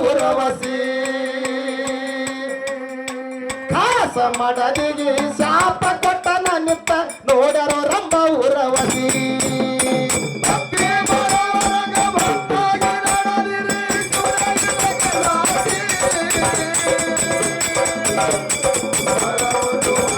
ನೋಡರು ಖಾಸ ಮಡದಿಗೆ ಶಾಪ ಕೊಟ್ಟ ನನ್ನಿತ್ತ ನೋಡರೋ ರಂಬ ಉರವಸಿ ರಾವಣ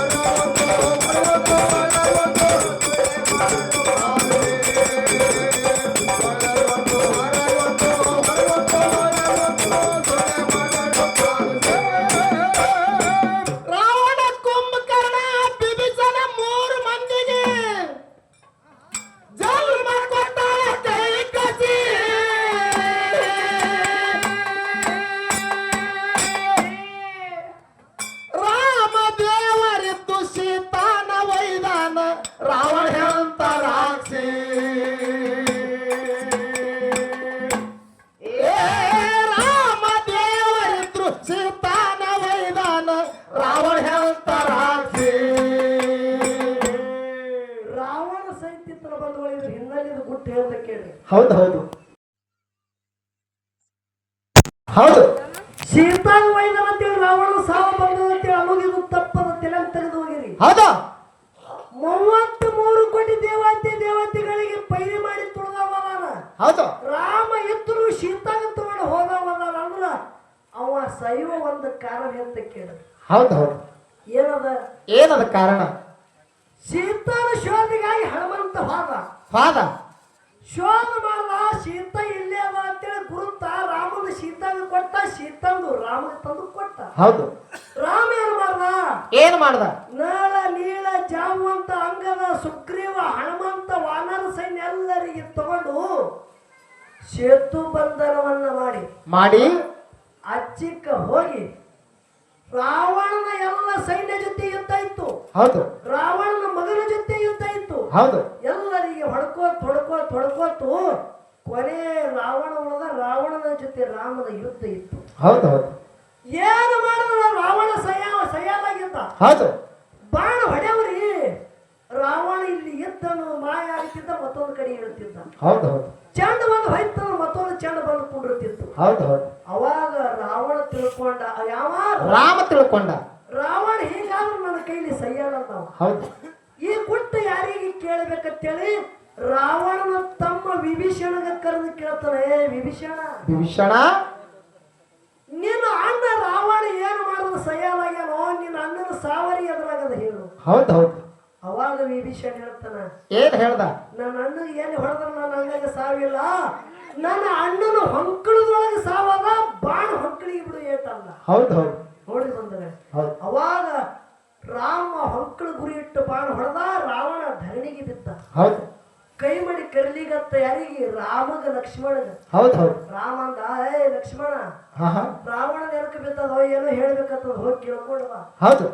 ಹೌದು ಹೌದು. ಹೌದು. ಸೀತಾ ವೈದ್ಯನ ಅಂತೇಳಿ ರಾವಣ ಸಾವ ಬಂದ ಅಂತೇಳಿ ಅಮುಗಿದು ತಪ್ಪದ ತಲೆ ತೆಗೆದು ಹೋಗಿರಿ. ಹೌದು. ಮೂವತ್ತ್ ಮೂರು ಕೋಟಿ ದೇವತೆ ದೇವತೆಗಳಿಗೆ ಪೈರಿ ಮಾಡಿ ತುಳಿದವ ಹೌದು. ರಾಮ ಎತ್ತರು ಸೀತಾಗ ತಗೊಂಡು ಹೋದವದಾನ ಅಂದ್ರ ಅವ ಸೈವ ಒಂದು ಕಾರಣ ಅಂತ ಕೇಳ. ಹೌದು ಹೌದು. ಏನದ? ಏನದ ಕಾರಣ? ಸೀತಾನ ಶೋಧಿಗಾಗಿ ಹನುಮಂತ ಹೋದ ವಾದ ಶೋಧ ಮಾಡ್ದ ಸೀತಾ ಇಲ್ಲೇ ಅದ ಅಂತೇಳಿ ಗುರುತ ರಾಮನ ಸೀತಾಗ ಕೊಟ್ಟ ಸೀತಾಂದು ರಾಮನ ತಂದು ಕೊಟ್ಟ. ಹೌದು. ರಾಮ ಏನ್ ಮಾಡ್ದ? ಏನ್ ಮಾಡ್ದ? ನಾಳ ನೀಳ ಜಾಮಂತ ಅಂಗದ ಸುಗ್ರೀವ ಹನುಮಂತ ವಾನರ ಸೈನ್ಯ ಎಲ್ಲರಿಗೆ ತಗೊಂಡು ಸೇತು ಬಂಧನವನ್ನ ಮಾಡಿ. ಮಾಡಿ. ಅಚ್ಚಿಕ್ಕ ಹೋಗಿ ರಾವಣನ ಎಲ್ಲ ಸೈನ್ಯ ಜೊತೆ ಯುದ್ಧ ಇತ್ತು. ಹೌದು. ರಾವಣನ ಮಗನ ಜೊತೆ ಯುದ್ಧ ಇತ್ತು. ಹೌದು. ಎಲ್ಲರಿಗೆ ಹೊಡ್ಕೋತ್ ಹೊಡ್ಕೋತ್ ಹೊಡ್ಕೋತು ಕೊನೆ ರಾವಣ ಉಳಿದ ರಾವಣನ ಜೊತೆ ರಾಮನ ಯುದ್ಧ ಇತ್ತು. ಹೌದು ಹೌದು. ಏನು ಮಾಡಿದ ರಾವಣ ಸಯ ಸಯಾಲಾಗಿದ್ದ ಹೌದು. ಬಾಣ ಹೊಡೆಯವ್ರಿ. ರಾವಣ ಇಲ್ಲಿ ಎದ್ದನು ಮಾಯ ಆಗ್ತಿದ್ದ ಮತ್ತೊಂದು ಕಡೆ ಇರುತ್ತಿದ್ದ. ಹೌದು ಹೌದು. ಚೆಂಡ ಬಂದು ಹೋಯ್ತು ಮತ್ತೊಂದು ಚಂಡ ಬಂದು ಕುಂಡಿರ್ತಿತ್ತು ಹೌದು ಹೌದು. ಅವಾಗ ತಿಳ್ಕೊಂಡ. ಯಾವ ರಾಮ ತಿಳ್ಕೊಂಡ. ರಾವಣ ಹೀಗಾದ್ರೂ ನನ್ನ ಕೈಲಿ ನಾವು ಹೌದು. ಈ ಗುಟ್ಟು ಯಾರಿಗೆ ಕೇಳಬೇಕಂತೇಳಿ ರಾವಣನ ತಮ್ಮ ವಿಭೀಷಣಗ ಕರೆದು ಕೇಳ್ತಾನೆ ಏ ವಿಭೀಷಣ ವಿಭೀಷಣ ನಿನ್ನ ಅಣ್ಣ ರಾವಣ ಏನು ಮಾಡಿದ್ರೆ ಸಯ್ಯಾಲಾಗ್ಯಾನೋ ನಿನ್ನ ಅಣ್ಣನ ಸಾವರಿ ಎದುರಾಗದ ಹೇಳು. ಹೌದು ಹೌದು. ಅವಾಗ ವಿಭೀಷಣ ಹೇಳ್ತಾನ? ಏನ್ ಹೇಳ್ದ? ನನ್ನ ಅಣ್ಣ ಎಲ್ಲಿ ಹೊಡೆದ್ರ ನನ್ನ ಅಣ್ಣಗೆ ಸಾವಿಲ್ಲ? ನನ್ನ ಅಣ್ಣನ ಹೊಂಕಳದೊಳಗೆ ಸಾವಾಗ ಬಾಣ ಹೊಂಕಳಿಗೆ ಬಿಡು ಏಟಲ್ಲ ಹೌದು ಹೌದು. ನೋಡಿ ಬಂದರೆ ಅವಾಗ ರಾಮ ಹೊಂಕಳ ಗುರಿ ಇಟ್ಟು ಬಾಣ ಹೊಡೆದ ರಾವಣ ಧರಣಿಗೆ ಬಿದ್ದ. ಹೌದು. ಕೈ ಮಾಡಿ ಕರ್ಲಿಗತ್ತ ಯಾರಿಗೆ? ರಾಮಗ ಲಕ್ಷ್ಮಣಗ. ಹೌದು ಹೌದು. ರಾಮ ಅಂದ ಏ ಲಕ್ಷ್ಮಣ ರಾವಣ ನೆನಕ ಬಿದ್ದದ ಏನೋ ಹೇಳ್ಬೇಕಂತ ಹೋಗಿ ಕೇಳ್ಕೊಂಡು ಹೌದು.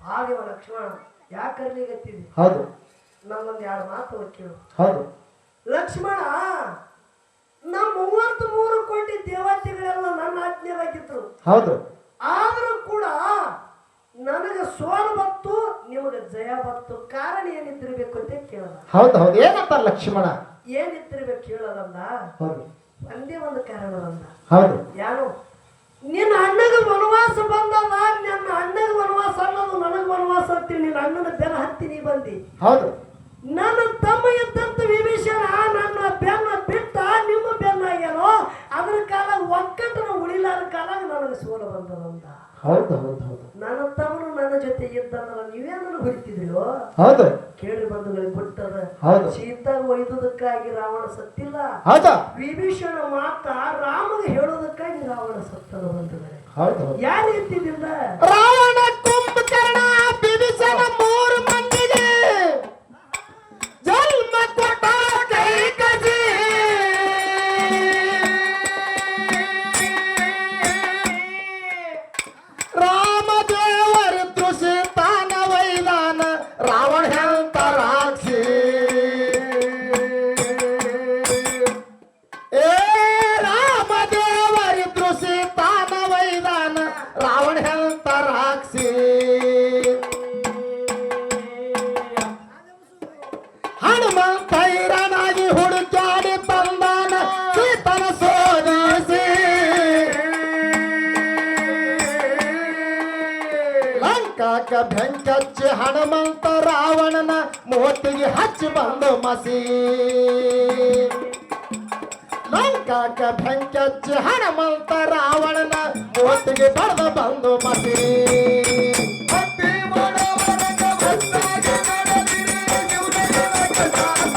ಹಾಗೆ ಲಕ್ಷ್ಮಣ. ಯಾಕೆ ಕರ್ಲಿಗತ್ತಿದಿ ಹೌದು. ನಮ್ಮೊಂದು ಎರಡು ಮಾತು ಕೇಳು ಹೌದು. ಲಕ್ಷ್ಮಣ ನಮ್ಮ ಮೂವತ್ತ್ ಮೂರು ಕೋಟಿ ದೇವತೆಗಳೆಲ್ಲ ನನ್ನ ಆಜ್ಞೆವಾಗಿದ್ರು ಹೌದು. ಆದರೂ ಕೂಡ ನನಗೆ ಸೋಲು ಬತ್ತು ನಿಮಗೆ ಜಯ ಬತ್ತು ಕಾರಣ ಏನಿದ್ದಿರ್ಬೇಕು ಅಂತ ಕೇಳದ ಹೌದು ಹೌದು. ಏನಪ್ಪ ಲಕ್ಷ್ಮಣ? ಏನಿದ್ದಿರ್ಬೇಕು ಕೇಳೋದಲ್ಲ? ಹೌದು. ಒಂದೇ ಒಂದು ಕಾರಣ ಅಂದ ಹೌದು. ಯಾರು? ನಿನ್ನ ಅಣ್ಣಗ ವನವಾಸ ಬಂದಲ್ಲ ನನ್ನ ಅಣ್ಣಗ ವನವಾಸ ಅನ್ನೋದು ನನಗ ವನವಾಸ ಅಂತೀನಿ ನಿನ್ನ ಅಣ್ಣನ ಬೆನ್ನ ಹತ್ತಿ ನೀ ಬಂದಿ. ಹೌದು. ನನ್ನ ತಮ್ಮ ಇದ್ದಂತ ವಿಭೀಷಣ ನನ್ನ ಬೆನ್ನ ಬಿಟ್ಟ ನಿಮ್ಮ ಬೆನ್ನ ಏನೋ ಅದ್ರ ಕಾಲ ಒಕ್ಕಟ್ಟನ ಉಳಿಲಾರ ಕಾಲ ನನಗೆ ಸೋಲ ಬಂದದಂತ. ಹೌದು ಹೌದು ಹೌದು. ಜೊತೆ ಇದ್ದಂದ್ರ ನೀವೇನನ್ನು ಹೊಡಿತಿದ್ರೋ ಹೌದು. ಕೇಳಿ ಬಂಧುಗಳಿಗೆ ಬಿಟ್ಟದ ಹೌದು. ಸೀತಾ ಒಯ್ದುದಕ್ಕಾಗಿ ರಾವಣ ಸತ್ತಿಲ್ಲ. ಹೌದು. ವಿಭೀಷಣ ಮಾತ ರಾಮಗೆ ಹೇಳೋದಕ್ಕಾಗಿ ರಾವಣ ಸತ್ತದ ಬಂಧುಗಳೇ. ಯಾರು ಇತ್ತಿದ್ದಿಲ್ಲ ರಾವಣ ಕುಂಭಕರ್ಣ ಬಿಭೀಷಣ ಪೈರನಾಗಿ ಹುಡುಕಾಡಿ ತಂದಾನ ಸೀತನ ಸೋದಿಸಿ. ಲಂಕಾಕ ಬೆಂಕಚ್ಚಿ ಹನುಮಂತ ರಾವಣನ ಮೂರ್ತಿಗೆ ಹಚ್ಚಿ ಬಂದು ಮಸಿ. ಲಂಕಾಕ ಬೆಂಕಚ್ಚಿ ಹನುಮಂತ ರಾವಣನ ಮೂರ್ತಿಗೆ ಪಡೆದು ಬಂದು ಮಸಿ. ಹತ್ತಿ ರಾವಣ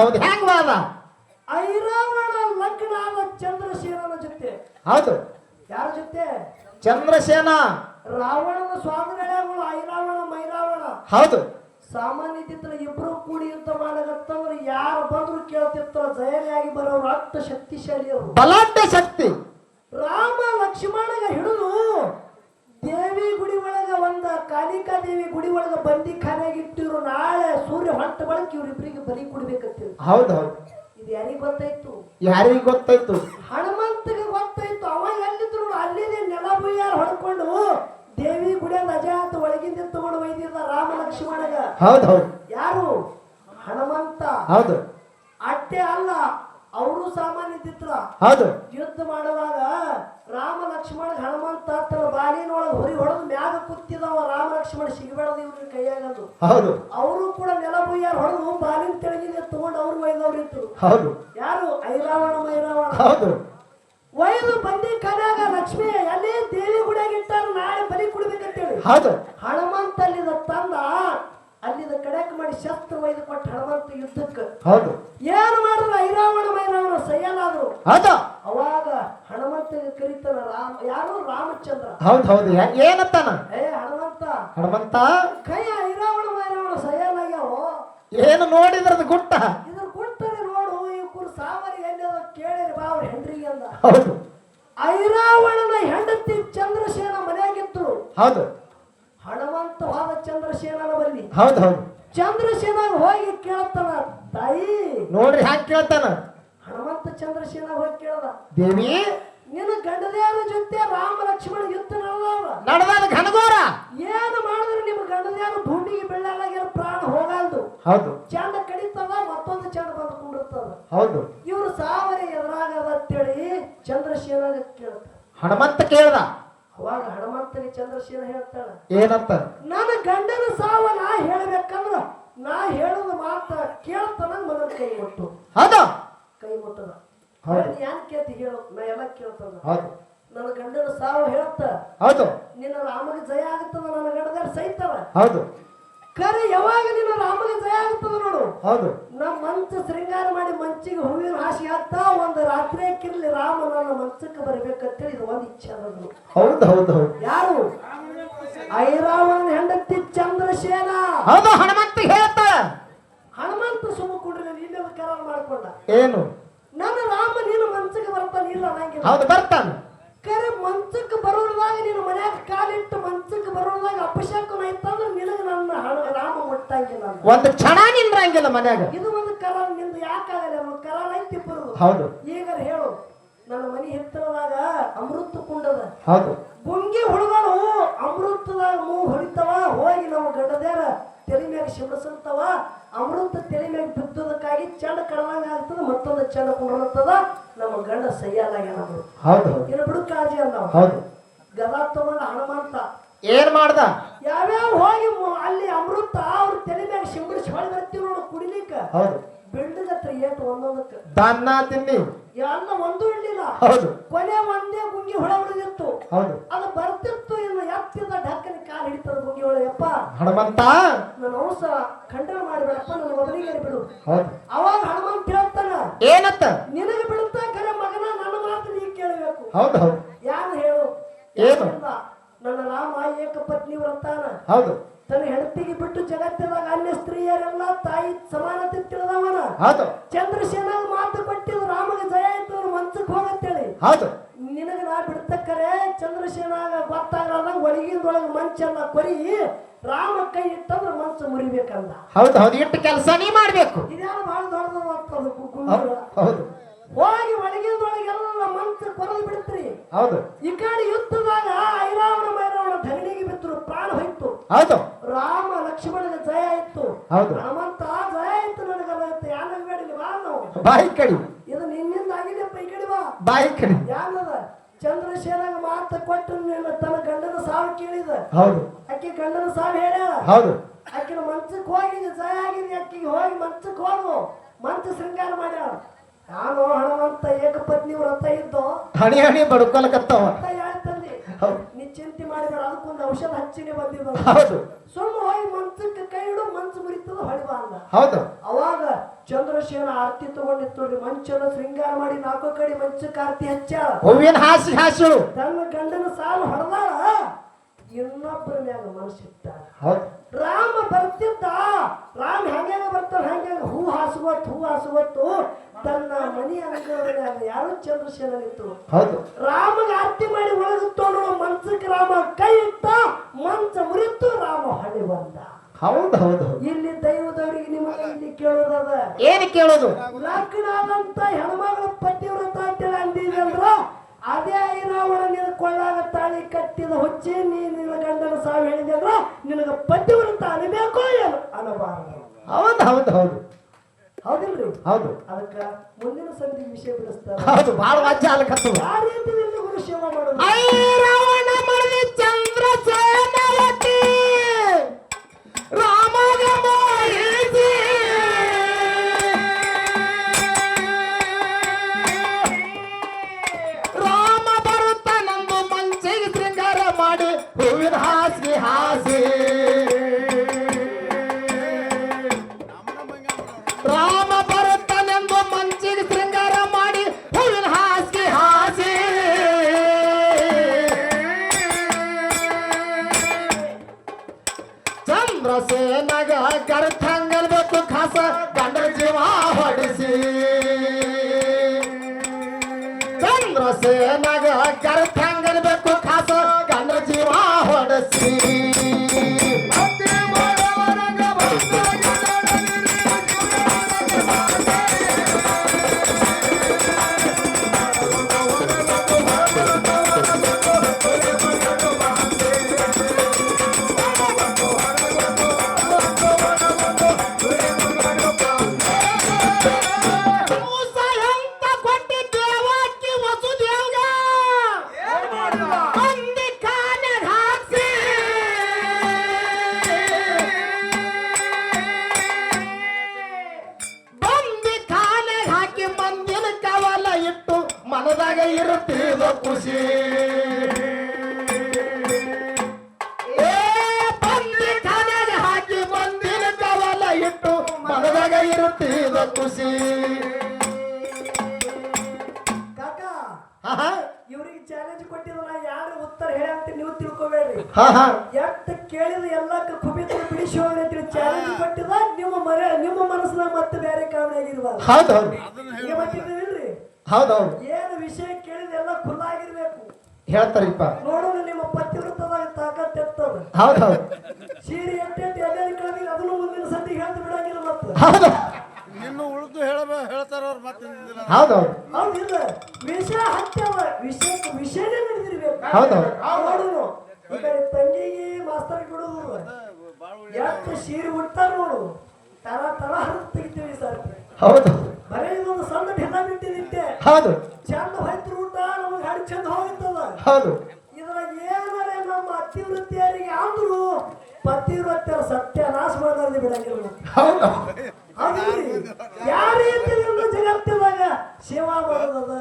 ಹೌದ್. ಹೌದು ಹೆಂಗ್ ವಾದ ಐರಾವಣ ಲಗ್ನ ಆದ ಚಂದ್ರಶೇನನ ಜೊತೆ. ಹೌದು. ಯಾರ ಜೊತೆ? ಚಂದ್ರಸೇನ ರಾವಣನ ಸ್ವಾಮಿಗಳು ಐರಾವಣ ಮೈರಾವಣ ಹೌದು. ಸಾಮಾನ್ಯ ಚಿತ್ರ ಇಬ್ರು ಕೂಡಿ ಅಂತ ಮಾಡಕತ್ತಂದ್ರೆ ಯಾರು ಬಂದ್ರು ಕೇಳ್ತಿರ್ತಾರ ಜಯರಿಯಾಗಿ ಬರೋರು ಅಷ್ಟ ಶಕ್ತಿಶಾಲಿ ಅವರು ಬಲಾಢ್ಯ ಶಕ್ತಿ. ರಾಮ ಲಕ್ಷ್ಮಣಗ ಹಿಡಿದು ದೇವಿ ಗುಡಿ ಒಳಗ ಒಂದ ಕಾಳಿಕಾ ದೇವಿ ಗುಡಿ ಒಳಗ ಬಂದಿ ಖಾನಾಗಿಟ್ಟಿರು ನಾಳೆ ಸೂರ್ಯ ಹೊಟ್ಟ ಬಳಕ ಇವ್ರಿಬ್ರಿಗೆ ಬಲಿ ಕೊಡ್ಬೇಕಂತೀವಿ ಹೌದು ಹೌದು. ಇದು ಯಾರಿಗೆ ಗೊತ್ತಾಯ್ತು? ಯಾರಿಗೆ ಗೊತ್ತಾಯ್ತು? ಹನುಮಂತಗೆ ಗೊತ್ತಾಯ್ತು. ಅವ ಎಲ್ಲಿದ್ರು ಅಲ್ಲಿ ನೆಲ ಬುಯ್ಯಾರ ಹೊಡ್ಕೊಂಡು ದೇವಿ ಗುಡಿ ನಜಾತ್ ಒಳಗಿಂದ ತಗೊಂಡು ಒಯ್ದಿದ್ದ ರಾಮ ಲಕ್ಷ್ಮಣಗ. ಹೌದು ಹೌದು. ಯಾರು? ಹನುಮಂತ. ಹೌದು. ಅಟ್ಟೆ ಅಲ್ಲ ಅವರು ಸಾಮಾನ್ಯ ಇದ್ದಿದ್ರ ಹೌದು. ಯುದ್ಧ ಮಾಡುವಾಗ ರಾಮ ಲಕ್ಷ್ಮಣ ಹನುಮಂತ ತನ್ನ ಬಾಲಿನೊಳಗೆ ಹೊರಿ ಹೊಡೆದು ಮ್ಯಾಗ ಕುತ್ತಿದವ ರಾಮ ಲಕ್ಷ್ಮಣ ಸಿಗಬೇಡದು ಇವ್ರ ಕೈಯಾಗದು ಹೌದು. ಅವರು ಕೂಡ ನೆಲ ಬುಯ್ಯಾರ ಹೊಡೆದು ಬಾಲಿನ ತೆಳಗಿಂದ ತಗೊಂಡು ಅವ್ರು ಒಯ್ದವ್ರು ಇತ್ತು ಹೌದು. ಯಾರು? ಐರಾವಣ ಮೈರಾವಣ. ಹೌದು. ಒಯ್ದು ಬಂದಿ ಕನ್ಯಾಗ ಲಕ್ಷ್ಮಿ ಎಲ್ಲಿ ದೇವಿ ಗುಡಿಯಾಗ ಇಟ್ಟಾರ ನಾಳೆ ಬಲಿ ಕುಡ್ಬೇಕಂತೇಳಿ. ಹೌದು. ಹನುಮಂತ ಅಲ್ಲಿದ ತಂದ ಅಲ್ಲಿದ ಕಡೆಕ್ ಮಾಡಿ ಶಸ್ತ್ರ ಒಯ್ದು ಕೊಟ್ಟ ಹನುಮಂತ ಯುದ್ಧಕ್ಕೆ. ಹೌದು. ಏನು ಮಾಡಿದ್ರು ಐರಾವಣ ಮೈರಾವಣ ಸಯ್ಯಲಾದ್ರು ಹೌದು ಅವಾಗ ಹನುಮಂತಗೆ ಕರೀತಾನ ರಾಮ ಯಾರು ರಾಮಚಂದ್ರ. ಹೌದು ಹೌದು. ಏನತ್ತಾನ ಏ ಹನುಮಂತ. ಹನುಮಂತ? ಕೈ ಐರಾವಣ ಮೈರಾವಣ ಸಯ್ಯಲಾಗ್ಯಾವ ಏನು ನೋಡಿದ್ರದ ಗುಟ್ಟ? ಇದ್ರ ಕೊಡ್ತಾರೆ ನೋಡು ಇವ್ರು ಸಾವರಿ ಎಲ್ಲಿ ಅದ ಕೇಳಿರಿ ಬಾ ಅವ್ರ ಹೆಂಡ್ರಿಗೆ ಅಂದ. ಹೌದು. ಐರಾವಣನ ಹೆಂಡತಿ ಚಂದ್ರಸೇನ ಮನೆಯಾಗಿತ್ತು. ಹೌದು. ಹನುಮಂತ ಹೋದ ಚಂದ್ರಸೇನನ ಬಲ್ಲಿ. ಹೌದು ಹೌದು. ಚಂದ್ರಸೇನ ಹೋಗಿ ಕೇಳ್ತಾನ ತಾಯಿ ನೋಡ್ರಿ ಹ್ಯಾಕ್ ಕೇಳ್ತಾನ? ಹನುಮಂತ ಚಂದ್ರಸೇನ ಹೋಗಿ ಕೇಳದ. ದೇವಿ ನಿನ್ನ ಗಂಡದೇವರ ಜೊತೆ ರಾಮ ಲಕ್ಷ್ಮಣ ಯುದ್ಧ ನಡೆದಾದ ಘನಘೋರ. ಏನು ಮಾಡಿದ್ರು ನಿಮ್ಮ ಗಂಡದೇವರು ಭೂಮಿಗೆ ಬೆಳ್ಳಲಾಗಿರೋ ಪ್ರಾಣ ಹೋಗಲ್ದು? ಹೌದು. ಚಂದ ಕಡಿತದ ಮತ್ತೊಂದು ಚಂದ ಬಂದು ಕುಂಡಿರ್ತದ. ಹೌದು. ಇವರು ಸಾವರಿ ಎದುರಾಗದ ಅಂತೇಳಿ ಚಂದ್ರಶೇನ ಕೇಳ್ತ. ಹನುಮಂತ ಕೇಳ್ದ. ಅವಾಗ ಹನುಮಂತನಿಗೆ ಚಂದ್ರಶೇನ ಹೇಳ್ತಾಳ. ಏನಂತ? ನನ್ನ ಗಂಡನ ಸಾವ ನಾ ಹೇಳ್ಬೇಕಂದ್ರ ನಾ ಹೇಳದ ಮಾತ ಕೇಳ್ತಾನ ಮನ ಕೈ ಮುಟ್ಟು. ಹೌದು. ಕೈ ಮುಟ್ಟದ. ಹೌದು. ಯಾನ್ ಕೇಳ್ತಿ ಹೇಳು ನಾ ಎಲ್ಲ ಕೇಳ್ತದ ಹೌದು. ನನ್ನ ಗಂಡನ ಸಾವು ಹೇಳ್ತ ಹೌದು. ನಿನ್ನ ರಾಮಗೆ ಜಯ ಆಗ್ತದ ನನ್ನ ಗಂಡದಾರ ಸೈತವ ಹೌದು. ಖರೆ ಯಾವಾಗ ನಿನ್ನ ರಾಮಗೆ ಜಯ ಆಗ್ತದ ನೋಡು. ಹೌದು. ನಮ್ಮ ಮಂಚ ಶೃಂಗಾರ ಮಾಡಿ ಮಂಚಿಗೆ ಹೂವಿನ ಹಾಸಿ ಹಾಕ್ತ ಒಂದು ರಾತ್ರಿ ಕಿರ್ಲಿ ರಾಮ ನನ್ನ ಮಂಚಕ್ಕೆ ಬರ್ಬೇಕಂತೇಳಿ ಇದು ಒಂದು ಇಚ್ಛೆ ಅನ್ನೋದು ಹೌದು ಹೌದು ಹೌದು. ಯಾರು? ಐರಾವಣ ಹೆಂಡತಿ ಚಂದ್ರಶೇನ. ಹೌದು ಹನುಮಂತ ಹೇಳ್ತಾಳ. ಹನುಮಂತ ಸುಮ್ಮ ಕುಡ್ರಿ ಇಲ್ಲೆಲ್ಲ ಕರಾರ ಮಾಡ್ಕೊಂಡ. ಏನು? ನನ್ನ ರಾಮ ನೀನು ಮಂಚಕ್ಕೆ ಬರ್ತಾನೆ ಇಲ್ಲ ನಂಗೆ ಹೌದು ಬರ್ತಾನೆ. ಕರೆ ಮಂಚಕ್ಕೆ ಬರೋದಾಗ ನೀನು ಮನ್ಯಾಗ ಕಾಲಿಟ್ಟು ಮಂಚಕ್ಕೆ ಬರೋದಾಗ ಅಪಶಕುನ ಇತ್ತಂದ್ರೆ ನಿನಗೆ ನನ್ನ ರಾಮ ಮುಟ್ಟಂಗಿಲ್ಲ ಒಂದು ಕ್ಷಣ ನಿಂದ್ರಂಗಿಲ್ಲ ಮನ್ಯಾಗ. ಇದು ಒಂದು ಕರಾರ ನಿಂದು ಯಾಕಾಗಲ್ಲ ಒಂದು ಕರಾರ ಐತಿ ಬರುದು ಹೌದು. ಈಗ ನನ್ನ ಮನೆ ಹಿತ್ತಲದಾಗ ಅಮೃತ ಕುಂಡದ ಹೌದು. ಬುಂಗಿ ಹುಡುಗರು ಅಮೃತದಾಗ ಮೂ ಹೊಡಿತಾವ ಹೋಗಿ ನಮ್ಮ ಗಂಡದೇರ ತಲೆ ಮ್ಯಾಗ ಶಿವಸಂತವ ಅಮೃತ ತಲೆ ಮ್ಯಾಗ ಬಿದ್ದದಕ್ಕಾಗಿ ಚಂಡ ಕಡದಂಗ ಆಗ್ತದ ಮತ್ತೊಂದು ಚಂಡ ಕುಂಡಿರ್ತದ ನಮ್ಮ ಗಂಡ ಸಯ್ಯಲಾಗ್ಯ ನಮ್ದು ಹೌದು. ಇನ್ನು ಬಿಡು ಕಾಳಜಿ ಅಲ್ಲ ಹೌದು. ಗದಾ ತಗೊಂಡ ಹನುಮಂತ. ಏನ್ ಮಾಡ್ದ? ಯಾವ್ಯಾವ ಹೋಗಿ ಅಲ್ಲಿ ಅಮೃತ ಅವ್ರ ತಲೆ ಮ್ಯಾಗ ಶಿಂಬಡಿಸಿ ಹೊಳಿ ಬರ್ತೀವಿ ನೋಡು ಕುಡಿಲಿಕ್ಕೆ. ಹೌದು. ಬಿಲ್ಡಿಂಗ್ ಏಟು ಒಂದೊಂದಕ್ಕೆ. ದನ್ನ ತಿನ್ನಿ. ಎಲ್ಲ ಒಂದು ಇಡ್ಲಿಲ್ಲ ಹೌದು. ಕೊನೆ ಒಂದೇ ಗುಂಗಿ ಹೊಳೆ ಹೊಡೆದಿತ್ತು ಹೌದು. ಅದು ಬರ್ತಿತ್ತು ಇನ್ನು ಎತ್ತಿದ ಢಕ್ಕನ ಕಾಲು ಹಿಡಿತದ ಗುಂಗಿ ಒಳಗೆ. ಯಪ್ಪ ಹನುಮಂತ ನನ್ನ ಅಂಶ ಖಂಡನ ಮಾಡಿಬಿಡಪ್ಪ ನನ್ನ ಮೊದಲಿಗೆ ಬಿಡು. ಹೌದು. ಅವಾಗ ಹನುಮಂತ ಹೇಳ್ತಾನ. ಏನತ್ತ ನಿನಗೆ ಬಿಡುತ್ತಾ ಕರೆ ಮಗನ ನನ್ನ ಮಾತು ನೀ ಕೇಳಬೇಕು. ಹೌದು ಹೌದು. ಯಾರು ಹೇಳು? ಏನು? ನನ್ನ ರಾಮ ಏಕ ಪತ್ನಿ ವ್ರತಾನ ಹೌದು. ತನ್ನ ಹೆಂಡತಿಗೆ ಬಿಟ್ಟು ಜಗತ್ತಿನಾಗ ಅನ್ಯ ಸ್ತ್ರೀಯರೆಲ್ಲ ತಾಯಿ ಸಮಾನತೆ ತಿಳಿದವನ? ಹೌದು. ಚಂದ್ರಸೇನ ಮಾತು ಕೊಟ್ಟಿದ್ರು ರಾಮಗೆ ಜಯ ಇತ್ತು ಅವ್ರ ಮಂಚಕ್ಕೆ ಹೋಗತ್ತೇಳಿ ಹೌದು. ನಿನಗೆ ನಾ ಬಿಡ್ತಕ್ಕರೆ ಚಂದ್ರಸೇನಾಗ ಗೊತ್ತಾಗಲ್ಲ ಒಳಗಿಂದೊಳಗೆ ಮಂಚನ್ನ ಕೊರಿ ರಾಮ ಕೈ ಇಟ್ಟಂದ್ರೆ ಮಂಚ ಮುರಿಬೇಕಲ್ಲ ಹೌದು ಹೌದು. ಇಟ್ಟು ಕೆಲಸ ನೀ ಮಾಡ್ಬೇಕು. ಇದ್ಯಾವ ಬಹಳ ದೊಡ್ಡದು ಹೌದು. ಹೋಗಿ ಒಳಗಿಲ್ದೊಳಗೆಲ್ಲ ಮಂತ್ರ ಕೊರದು ಬಿಡ್ತ್ರಿ. ಹೌದು. ಈ ಕಡೆ ಯುದ್ಧದಾಗ ಐರಾವಣ ಮೈರಾವಣ ಧರಣಿಗೆ ಬಿತ್ತರು ಪ್ರಾಣ ಹೋಯ್ತು. ಹೌದು. ರಾಮ ಲಕ್ಷ್ಮಣನ ಜಯ ಇತ್ತು ಹೌದು. ಹನುಮಂತ ಜಯ ಇತ್ತು ನನಗಲ್ಲ ಯಾನ ಬೇಡಿ ಬಾ ನಾವು? ಬಾಯಿ ಕಡಿ. ಇದು ನಿನ್ನಿಂದ ಆಗಿದೆಯಪ್ಪ ಈ ಕಡೆ ಬಾ. ಬಾಯಿ ಕಡಿ. ಯಾನದ ಚಂದ್ರಶೇನಾಗ ಮಾತ ಕೊಟ್ಟು ತನ್ನ ಗಂಡನ ಸಾವು ಕೇಳಿದ. ಹೌದು. ಅಕ್ಕಿ ಗಂಡನ ಸಾವು ಹೇಳ್ಯಾಳ. ಹೌದು. ಅಕ್ಕಿನ ಮಂಚಕ್ಕೆ ಹೋಗಿದೆ ಜಯ ಆಗಿದೆ ಅಕ್ಕಿಗೆ ಹೋಗಿ ಮಂಚಕ್ಕೆ ಹೋಗು. ಮಂಚ ಶೃಂಗಾರ ಮಾಡ್ಯಾಳ. ನಾನು ಹಣವಂತ ಏಕಪತ್ನಿ ವ್ರತ ಇದ್ದೋ? ಹಣಿ ಹಣಿ ಬಡ್ಕೊಲಕತ್ತವ. ಅಂತ ಹೇಳ್ತಂದಿ ಹೌದು. ನೀ ಚಿಂತೆ ಮಾಡಿಬೇಡ ಅದಕ್ಕೊಂದು ಔಷಧ ಹಚ್ಚಿನೇ ಬಂದಿದ್ದ. ಹೌದು. ಸುಮ್ಮ ಹೋಗಿ ಮಂಚಕ್ಕೆ ಕೈ ಇಡು ಮಂಚ ಮುರಿತದ ಹೊಳಿಬಾ ಅಂದ. ಹೌದು. ಅವಾಗ ಚಂದ್ರಶೇನ ಆರತಿ ತಗೊಂಡಿತ್ತು ನೋಡಿ ಮಂಚನ ಶೃಂಗಾರ ಮಾಡಿ ನಾಲ್ಕು ಕಡೆ ಮಂಚಕ್ಕೆ ಆರತಿ ಹಚ್ಚಾಳ ಹೂವಿನ ಹಾಸಿ ಹಾಸು. ತನ್ನ ಗಂಡನ ಸಾಲು ಹೊಡೆದಾಳ ಇನ್ನೊಬ್ಬರ ಮ್ಯಾಗ ಮನಸ್ಸಿಟ್ಟ ಹೌದು. ರಾಮ ಬರ್ತಿದ್ದ. ರಾಮ ಹೆಂಗ ಬರ್ತಾನ ಹೆಂಗ ಹೂ ಹಾಸುವತ್ತು ಹೂ ಹಾಸುವತ್ತು. ತನ್ನ ಮನೆಯ ಅಂಗಳದಾಗ ಯಾರು ಚಂದ್ರಶೇನಿತ್ತು ರಾಮಗೆ ಆರ್ತಿ ಮಾಡಿ ಒಳಗುತ್ತೋಣ ಮನ್ಸಕ್ಕೆ ರಾಮ ಕೈ ಇಟ್ಟ ಮಂಚ ಮುರಿತು ರಾಮ ಹೊಳೆ ಬಂದ. ಹೌದು ಹೌದು ಇಲ್ಲಿ ದೈವದವರಿಗೆ ನಿಮಗೆ ಇಲ್ಲಿ ಕೇಳೋದದ? ಏನು ಕೇಳೋದು? ಲಕ್ಷಣಾದಂತ ಹೆಣ್ಮಗಳ ಪತಿವ್ರತ ಅಂತೇಳಿ ಅಂದಿದ್ರ ಅದೇ ಐರಾವಣ ನಿನ್ನ ಕೊಳ್ಳಾಗ ತಾಳಿ ಕಟ್ಟಿದ ಹುಚ್ಚಿ ನೀ ನಿನ್ನ ಗಂಡನ ಸಾವು ಹೇಳಿದೆ ಅಂದ್ರ ನಿನಗ ಪತಿವ್ರತ ಅನ್ಬೇಕೋ ಏನು? ಅನ್ನಬಾರದು ಹೌದು ಹೌದು ಹೌದು. ಹೌದಿಲ್ರಿ? ಹೌದು. ಅದಕ್ಕ ಮುಂದಿನ ಸಂಧಿ ವಿಷಯ ಬಿಡಿಸ್ತಾರೆ. ಹೌದು ಬಹಳ ವಾಚ್ಯ ಅಲ್ಕತ್ತವ ಯಾವ ರೀತಿಯಲ್ಲಿ ಗುರು ಸೇವೆ ಮಾಡೋದು? ಚಂದ್ರ ಮತ್ತೆ ಬೇರೆ ಕಾರಣ ಹೌದೌದು ಹೌದು. ಹೌದು ಈಗ ಮತ್ತಿದ್ದೀರಿ ಹೌದು. ಹೌದು ಏನು ವಿಷಯ ಕೇಳಿದ ಎಲ್ಲ ಖುಲ್ಲಾಗಿರ್ಬೇಕು ಹೇಳ್ತಾರಿಪ್ಪ. ನೋಡೋಣ ನಿಮ್ಮ ಪತಿವ್ರತದಾಗ ತಾಕತ್ ಎತ್ತದ. ಹೌದು. ಹೌದು ಸೀರೆ ಎಟ್ಟೆಟ್ಟು ಎಲ್ಲೆಲ್ಲಿ ಕಳೆದಿ ಅದನ್ನು ಮುಂದಿನ ಸತಿ ಹೇಳ್ತು ಬಿಡಂಗಿಲ್ಲ ಮತ್ತೆ. ಹೌದು. ಇನ್ನು ಉಳಿದು ಹೇಳಬ ಹೇಳ್ತಾರ ಅವ್ರು ಮತ್ತೆ ಹೌದೌದು ದಿನ. ಹೌದು. ಹೌದು ಹೌದಿಲ್ಲ ವಿಷಯ ಹತ್ಯವ. ವಿಷಯಕ್ಕೆ ವಿಷಯನೇ ನಡೆದಿರ್ಬೇಕು. ಹೌದು. ಹೌದು ನೋಡುನು. ಈ ಕಡೆ ತಂಗಿಗೆ ಮಾಸ್ತರ್ ಬಿಡೋದು ಎಷ್ಟು ಸೀರೆ ಉಡ್ತಾರ ನೋಡು. ತರ ತರ ಹರಿದು ತೆಗಿತೀವಿ ಸರ್. ಹೌದು. ಬರೀ ಇದೊಂದು ಸಣ್ಣ ಢೆಲ್ಲ ಬಿಟ್ಟಿದ್ದೆ ಹೌದು. ಚಂದ ಹೋಯ್ತು ಊಟ ನಮಗೆ ಹಾಡಿ ಚಂದ ಹೋಗಿತ್ತದ ಹೌದು. ಇದ್ರಾಗ ಏನಾರೆ ನಮ್ಮ ಅತಿವೃತ್ತಿಯರಿಗೆ ಆದ್ರೂ ಪತಿವೃತ್ತಿಯರ ಸತ್ಯ ನಾಶ ಮಾಡೋದು ಬಿಡಂಗಿಲ್ಲ. ಹೌದು? ಯಾವ ಜಗತ್ತಿದಾಗ ಸೇವಾ ಮಾಡೋದದ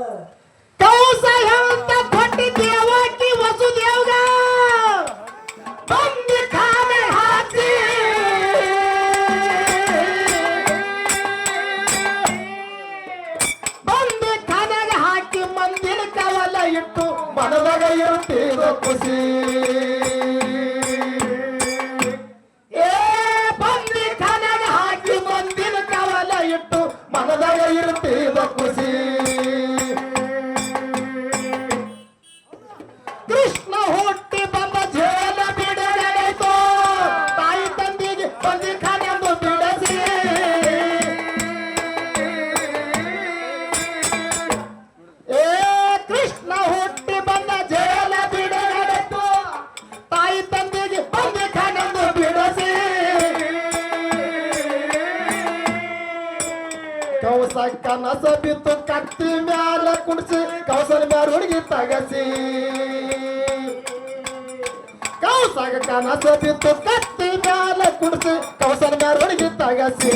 खुशी ಕನಸ ಬಿತ್ತು ಕಟ್ಟಿ ಮ್ಯಾಲ ಕುಣಿಸಿ ಕೌಸಲ ಮ್ಯಾಲ ಹುಡುಗಿ ತಗಸಿ. ಕೌಸಾಗ ಕನಸ ಬಿತ್ತು ಕಟ್ಟಿ ಮ್ಯಾಲ ಕುಣಿಸಿ ಕೌಸಲ ಮ್ಯಾಲ ಹುಡುಗಿ ತಗಸಿ.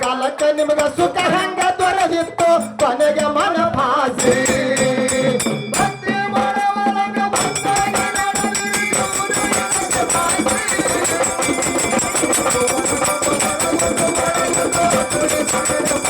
ಕಾಲಕ್ಕೆ ನಿಮಗೆ ಸುಖ ಹೆಂಗ ದೊರೆದಿತ್ತು ಕೊನೆಗೆ ಮನ ಫಾಸಿ ತಾಯಿ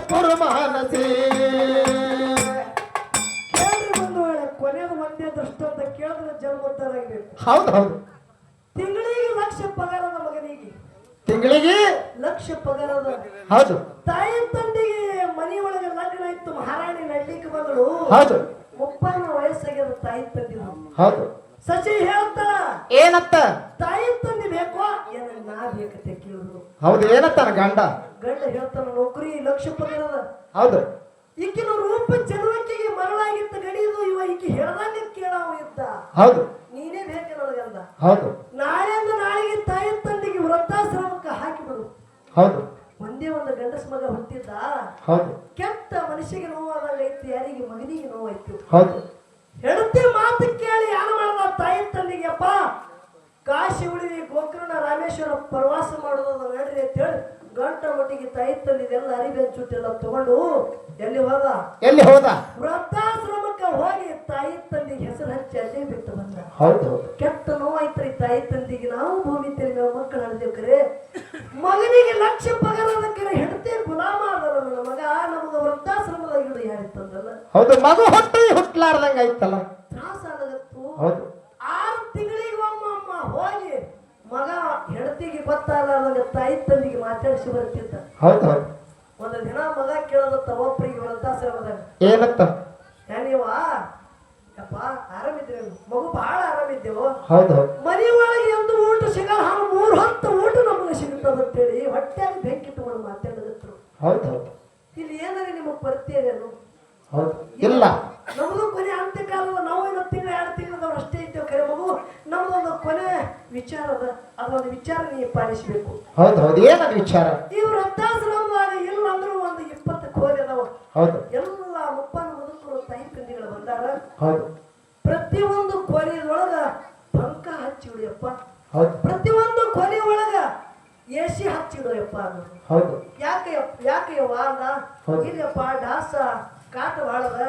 ಮಾಡಬೇಕು ಪುರಮಾನಸಿ ಕೇಳ್ರಿ ಬಂದು ಕೊನೆಯದು ಒಂದೇ ದೃಷ್ಟ ಅಂತ ಕೇಳಿದ್ರೆ ಜನ್ಮದ್ದಾರಾಗಬೇಕು ಹೌದು ಹೌದು. ತಿಂಗಳಿಗೆ ಲಕ್ಷ ಪಗಾರದ ಮಗನಿಗೆ. ತಿಂಗಳಿಗೆ? ಲಕ್ಷ ಪಗಾರ ಹೌದು. ತಾಯಿ ತಂದೆಗೆ ಮನಿ ಒಳಗೆ ಲಗ್ನ ಇತ್ತು ಮಹಾರಾಣಿ ನಡ್ಲಿಕ್ಕೆ ಬಂದಳು. ಹೌದು. ಮುಪ್ಪಾನ ವಯಸ್ಸಾಗ್ಯದ ತಾಯಿ ತಂದೆ ಹೌದು. ಸಚಿ ಹೇಳ್ತಾಳ ಏನತ್ತ? ತಾಯಿ ತಂದೆ ಬೇಕೋ ಏನ ನಾ ಬೇಕಂತ ಕೇಳುದು. ಹೌದು ಏನತ್ತಾನ ಗಂಡ? ಗಂಡ ಹೇಳ್ತಾನ ನೌಕರಿ ಲಕ್ಷ ಪಗಾರದ ಹೌದು. ಈಕಿನ ರೂಪ ಚಲುವಕ್ಕಿಗೆ ಮರಳಾಗಿತ್ತ ಗಡಿದು ಇವ ಈಕಿ ಹೇಳ್ದಂಗೆ ಕೇಳಾವ ಇದ್ದ. ಹೌದು. ನೀನೇ ಬೇಕು ನನಗಂದ ಹೌದು. ನಾಳೆಯಿಂದ ನಾಳೆಗೆ ತಾಯಿ ತಂದೆಗೆ ವೃದ್ಧಾಶ್ರಮಕ್ಕೆ ಹಾಕಿಬಿಡು ಹೌದು. ಒಂದೇ ಒಂದು ಗಂಡಸ ಮಗ ಹುಟ್ಟಿದ್ದ. ಹೌದು. ಕೆಟ್ಟ ಮನುಷ್ಯಗೆ ನೋವಾದಾಗ ಐತಿ ಯಾರಿಗೆ ಮಗನಿಗೆ ನೋವಾಯ್ತು. ಹೌದು. ಹೆಂಡತಿ ಮಾತು ಕೇಳಿ ಯಾರು ಮಾಡದ ತಾಯಿ ತಂದಿಗೆಪ್ಪ ಕಾಶಿ ಉಳಿದಿ ಗೋಕರ್ಣ ರಾಮೇಶ್ವರ ಪ್ರವಾಸ ಮಾಡೋದು ನಡ್ರಿ ಅಂತ ಹೇಳಿ ಗಂಟ ಮಟ್ಟಿಗೆ ತಾಯಿ ತಂದಿದೆಲ್ಲ ಚುಟ್ಟಿ ಚುಟ್ಟೆಲ್ಲ ತಗೊಂಡು ಎಲ್ಲಿ ಹೋದ? ಎಲ್ಲಿ ಹೋದ? ವೃದ್ಧಾಶ್ರಮಕ್ಕೆ ಹೋಗಿ ತಾಯಿ ತಂದೆಗೆ ಹೆಸರು ಹಚ್ಚಿ ಅಲ್ಲಿ ಬಿಟ್ಟು ಬಂದ. ಹೌದು ಕೆಟ್ಟ ನೋವಾಯ್ತ್ರಿ ತಾಯಿ ತಂದಿಗೆ. ನಾವು ಭೂಮಿ ತೆರಿ ನಾವು ಮಕ್ಕಳು ಹಡ್ದೇವ್ ಕರೆ ಮಗನಿಗೆ ಲಕ್ಷ ಪಗಾರದ ಕರೆ ಹೆಂಡತಿ ಗುಲಾಮ ಅದರ ನನ್ನ ಮಗ? ನಮಗ ವೃದ್ಧಾಶ್ರಮದ ಹಿಡಿದು ಯಾರಿತ್ತಂದಲ್ಲ ಹೌದು ಮಗು ಹೊಟ್ಟೆ ಹುಟ್ಲಾರ್ದಂಗ ಐತಲ್ಲ ತ್ರಾಸ ಆಗತ್ತು. ಹೌದು. ಆರು ತಿಂಗಳಿಗೆ ಒಮ್ಮಮ್ಮ ಹೋಗಿ ಮಗ ಹೆಂಡತಿಗೆ ಗೊತ್ತಾಗಲಾರ್ದಂಗ ತಾಯಿ ತಂದಿಗೆ ಮಾತಾಡಿಸಿ ಬರ್ತಿದ್ದ. ಹೌದು ಹೌದು. ಒಂದು ದಿನ ಮಗ ಕೇಳದತ್ತ ಒಬ್ಬರಿಗೆ ವೃದ್ಧಾಶ್ರಮದಾಗ. ಏನತ್ತ? ಏನಿವ ಯಪ್ಪ ಆರಾಮಿದ್ದೇವೆ ಮಗು ಬಹಳ ಆರಾಮಿದ್ದೇವು. ಹೌದು ಮನೆ ಒಳಗೆ ಎಂದು ಊಟ ಸಿಗಲ್ಲ ಹಾಗೆ ಮೂರು ಹೊತ್ತು ಊಟ ಅಂತೇಳಿ ಹೊಟ್ಟೆಯಾಗ ಬೆಂಕಿ ಇಟ್ಟುಕೊಂಡು ಮಾತಾಡಿದ್ರು ಹೌದು ಹೌದು. ಇಲ್ಲಿ ಏನಾರ ನಿಮಗೆ ಬರ್ತೀರೇನು ಹೌದು. ಇಲ್ಲ. ನಮ್ದು ಕೊನೆ ಅಂತ್ಯಕಾಲದ ನಾವು ಇನ್ನೂ ತಿಂಗಳು ಎರಡು ತಿಂಗಳದವ್ರು ಅಷ್ಟೇ ಇದ್ದೇವೆ ಕರೆ ಮಗು. ನಮ್ದೊಂದು ಕೊನೆ ವಿಚಾರ ಅದ. ಅದೊಂದು ವಿಚಾರ ನೀವು ಪಾಲಿಸಬೇಕು. ಹೌದು ಹೌದು. ಏನದು ವಿಚಾರ? ಇಲ್ಲ ಅಂದ್ರೂ ಒಂದು ಇಪ್ಪತ್ತು ಕೋರಿ ಅದಾವ. ಹೌದು. ಎಲ್ಲ ಮುಪ್ಪನ ಮುದುಕರು ತಾಯಿ ತಂದಿಗಳು ಬಂದಾರ. ಹೌದು. ಪ್ರತಿಯೊಂದು ಕೋರಿಯದೊಳಗ ಪಂಕ ಹಚ್ಚಿ ಬಿಡಿಯಪ್ಪ ಹೌದು. ಪ್ರತಿಯೊಂದು ಕೊನೆ ಒಳಗ ಎಸಿ ಹಚ್ಚಿಡೋಯಪ್ಪ ಅದು. ಹೌದು. ಯಾಕೆ ಯಾಕೆ ವಾದ. ಇಲ್ಲಪ್ಪ ಡಾಸ ಕಾಟ ಬಾಳದ.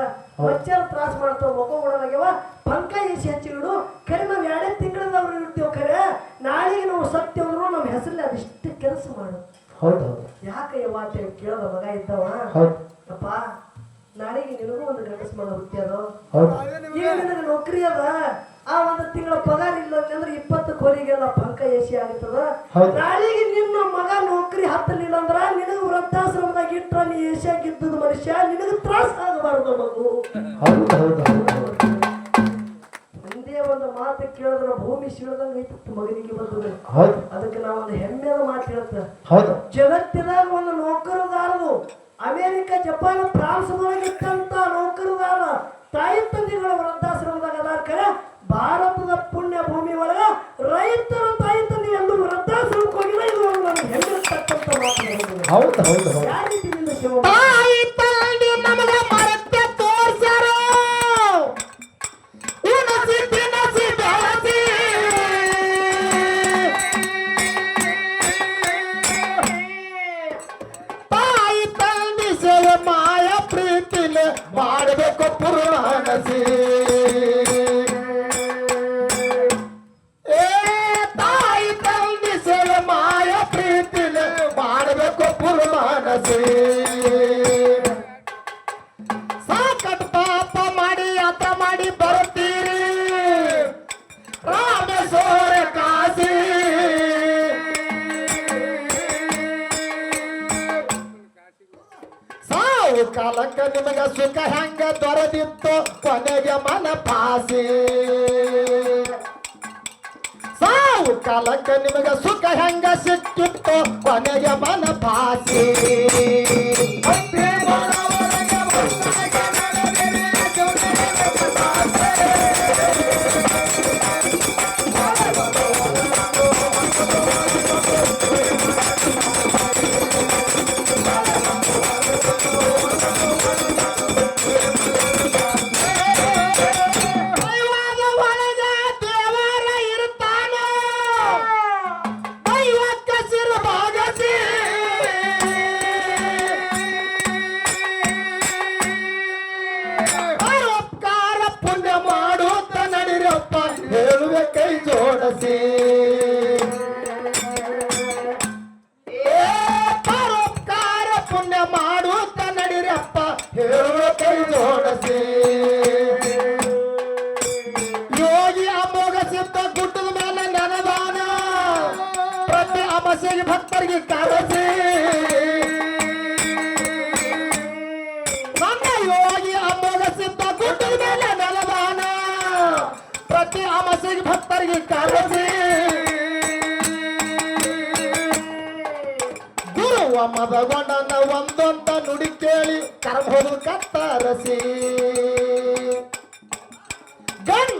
ಮಚ್ಚರ್ ತ್ರಾಸ ಮಾಡ್ತಾವ ಮಗ ಓಡೋದಾಗ್ಯವ ಪಂಕ ಎಸಿ ಹಚ್ಚಿಡು ಕರೆ ನಾವು ಎರಡೇ ತಿಂಗಳದವ್ರು ಇರ್ತೀವಿ ಕರೆ. ನಾಳೆಗೆ ನಾವು ಸತ್ಯ ಅಂದ್ರು ನಮ್ಮ ಹೆಸರಲ್ಲಿ ಅದಿಷ್ಟು ಕೆಲಸ ಮಾಡು. ಹೌದು ಯಾಕೆ ಯವ್ವ ಅಂತ ಕೇಳದ ಮಗ ಇದ್ದವ? ಹೌದು. ವೃದ್ಧಾಶ್ರಮದಾಗ ಇಟ್ರ ನೀ ಮನುಷ್ಯ ನಿನಗೆ ತ್ರಾಸ ಆಗಬಾರ್ದು ಮಗು. ಹೌದು ಹೌದು ಒಂದೇ ಒಂದು ಮಾತು ಕೇಳಿದ್ರೆ ಭೂಮಿ ಸಿಳದಂಗ ಐತಿ ಮಗನಿಗೆ ಬಂದದ ಅದಕ್ಕೆ ನಾವು ಒಂದು ಹೆಮ್ಮೆಯ ಮಾತು ಹೇಳ್ತ ಹೌದು. ಜಗತ್ತಿನಾಗ ಒಂದು ನೌಕರದಾರರು ಅಮೆರಿಕ ಜಪಾನ್ ಫ್ರಾನ್ಸ್ ಒಳಗಿಟ್ಟಂತ ನೌಕರದಾರ ತಾಯಿ ತಂದೆಗಳ ವೃದ್ಧಾಶ್ರಮದಾಗ ಅದಾರ ಕರೆ ಭಾರತದ ಪುಣ್ಯ ಭೂಮಿ ಒಳಗ ರೈತರ ತಾಯಿ ತಂದೆ ಎಂದು ವೃದ್ಧಾಶ್ರಮಕ್ಕೆ ಹೋಗಿಲ್ಲ. ಇದು ಒಂದು ಹೆಮ್ಮೆ ತಕ್ಕಂತ ಮಾತು. ಹೌದು ಹೌದು ಸಾವು ಕಾಲಕ್ಕ ನಿಮಗ ಸುಖ ಹೆಂಗ ದೊರೆದಿತ್ತು ಕೊನೆಗೆ ಮನ ಪಾಸಿ ಸಾವು ಕಾಲಕ್ಕ ನಿಮಗ ಸುಖ ಹೆಂಗ ಸಿಕ್ಕಿತ್ತು? ಕೊನೆಗೆ ಮನ ಪಾಸಿ ಮಾಡುತ್ತ ನಡಿರಪ್ಪ. ಹೇಳುವೆ ಕೈ ಜೋಡಿಸಿ.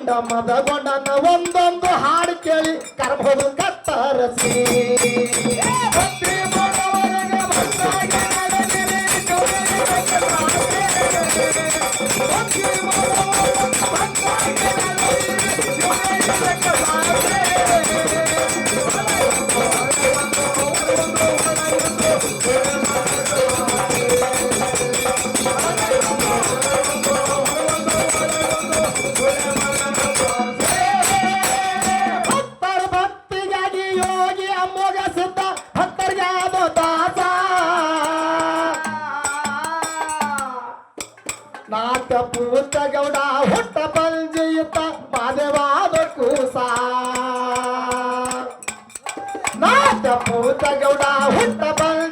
ಗಂಡ ಮದಗೊಂಡನ ಒಂದೊಂದು ಹಾಡು ಕೇಳಿ ಕರ್ಬೋದು ಕತ್ತರಸಿ. ಗೌಡ ಹುಟ್ಟ ಪಂಜಿಯುತ